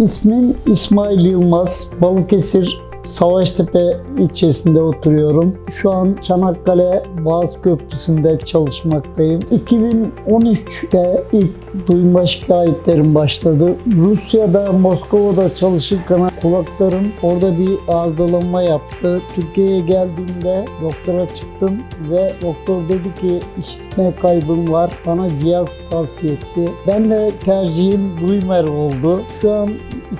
İsmim İsmail Yılmaz. Balıkesir Savaştepe ilçesinde oturuyorum. Şu an Çanakkale Boğaz Köprüsü'nde çalışmaktayım. 2013'te ilk duyma şikayetlerim başladı. Rusya'da, Moskova'da çalışırken kulaklarım orada bir arızalanma yaptı. Türkiye'ye geldiğimde doktora çıktım ve doktor dedi ki işitme kaybım var. Bana cihaz tavsiye etti. Ben de tercihim Duymer oldu. Şu an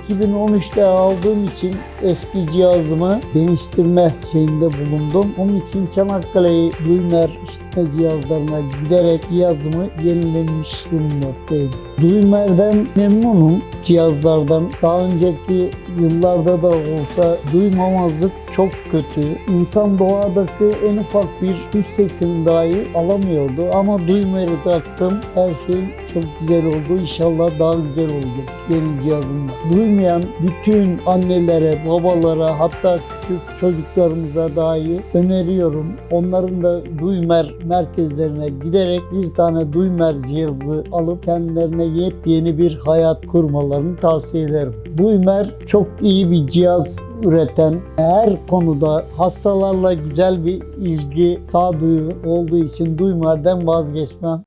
2013'te aldığım için eski cihazımı değiştirme şeyinde bulundum. Onun için Çanakkale'yi Duymer işitme cihazlarına giderek cihazımı yenilemiş bulunmaktayım. Duymer'den memnunum cihazlardan. Daha önceki yıllarda da olsa duymamazlık çok kötü. İnsan doğadaki en ufak bir kuş sesini dahi alamıyordu. Ama Duymer'i taktım. Her şey çok güzel oldu. İnşallah daha güzel olacak yeni cihazımla. Duymayan bütün annelere, babalara hatta küçük çocuklarımıza dahi öneriyorum. Onların da Duymer merkezlerine giderek bir tane Duymer cihazı alıp kendilerine yepyeni bir hayat kurmalarını tavsiye ederim. Duymer çok iyi bir cihaz üreten, her konuda hastalarla güzel bir ilgi, sağduyu olduğu için Duymer'den vazgeçmem.